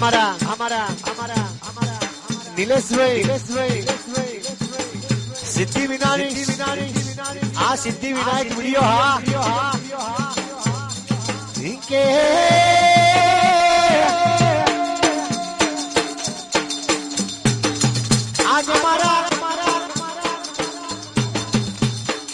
અમારા અમારા અમારા અમારા નિલેશભાઈ નિલેશભાઈ સિદ્ધિ વિનાયક આ સિદ્ધિ વિનાયક વીડિયો હા. કે આજે મારા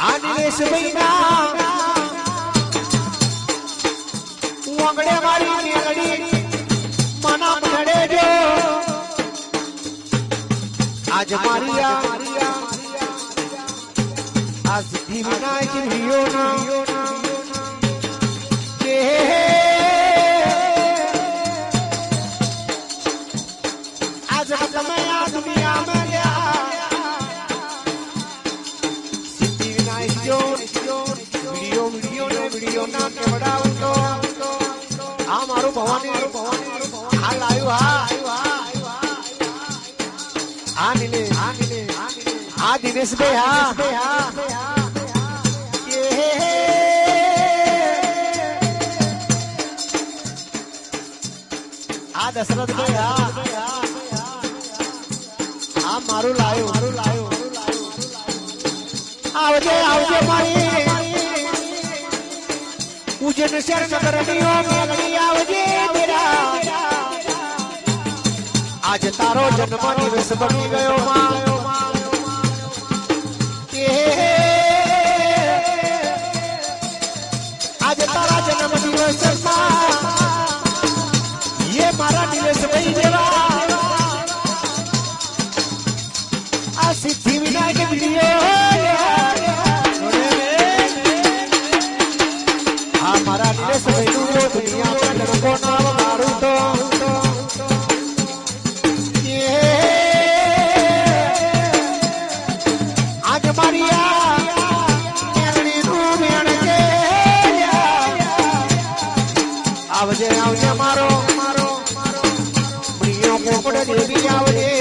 આ નિલેશભાઈ ના આંગણે મારી આજ મારી આ સિદ્ધિ વિનાયક વિયો કે આજ આ દુનિયામાં ગયા સિદ્ધિ વિનાયક જો વીડિયો વીડિયો ને વીડિયો ના કેવડાવું તો આ મારું ભવાની ભવાની હા નીલે હા નીલે હા દિનેશભાઈ હા હા આ દશરથભાઈ હા આ મારું લાયું મારું લાયું આવજે આવજે મારી પૂજન શર નગરણીઓ મેલડી આવજે મેરા આજ તારો જન્મ દિવસ બની ગયો માં કે આજ તારા જન્મ દિવસ ये મારા નિલેશ ભાઈ જેવા આ સિદ્ધિ મેલડી આવજે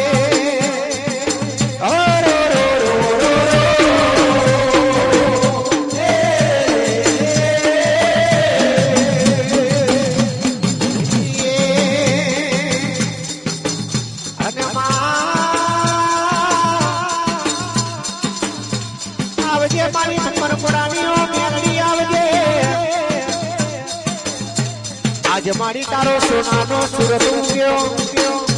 આજ મારી તારો સોનાનો સુરત ઉગ્યો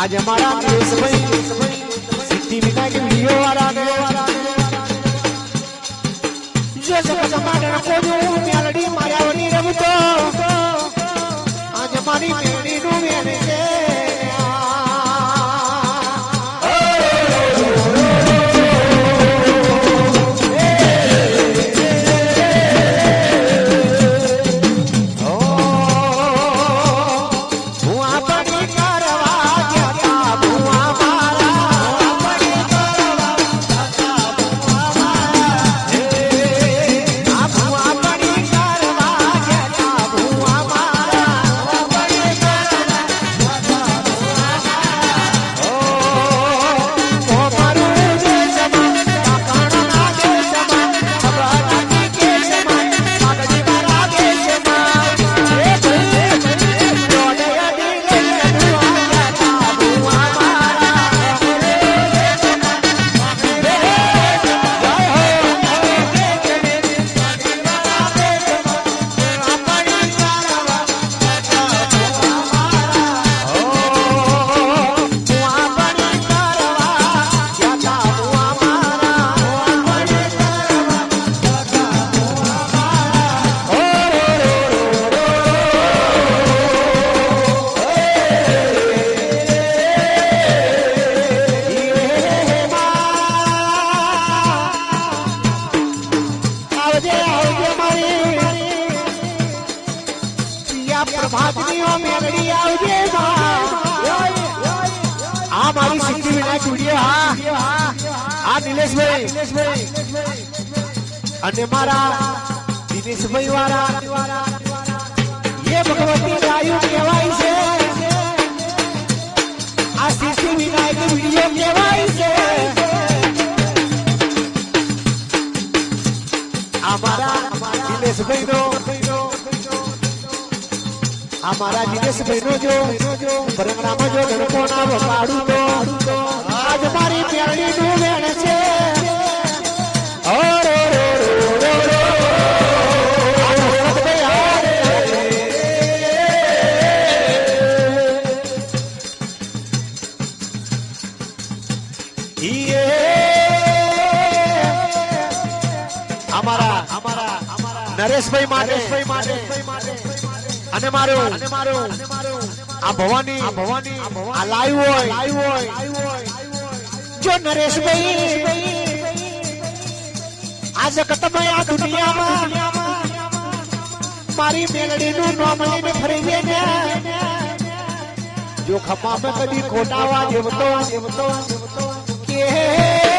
આજે મારા દેશભાઈ સિદ્ધિ વિનાયક વીડિયો વાળાને જો સમાડે કોઈ મેલડી માયાવની રમતો આવજે આવજે મારી. પ્રિયા પ્રભાતની ઓ મેલડી આવજે આ મારી સિદ્ધિ વિનાયક વીડિયો હા. આ નિલેશભાઈ અને મારા દિનેશભાઈ વાળા. એ ભગવતી ગાયું કહેવાય છે. આ સિદ્ધિ વિનાયક વીડિયો કહેવાય છે. અમારા દિનેશભાઈ નો અમારા આજ મારી Yeah. નરેશભાઈ માટે. અને મારો. અને મારો. આ ભવાની. આ ભવાની. આ લાઈવ હોય. લાઈવ હોય. જો નરેશભાઈ. આ જગતમાં આ દુનિયામાં મારી મેલડીનું નામ લઈને ફરી ને. જો ખપામાં કદી ખોટાવા જેવતો. દેવતો દેવતો કે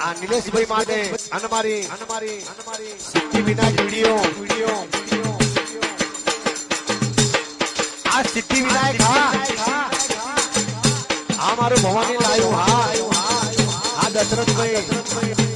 આ નિલેશભાઈ માટે અનમારી અનમારી અનમારી સિદ્ધિ વિનાયક વીડિયો. વીડિયો આ સિદ્ધિ વિનાયક હા. આ મારું ભવાની લાયું હા. આ દશરથભાઈ.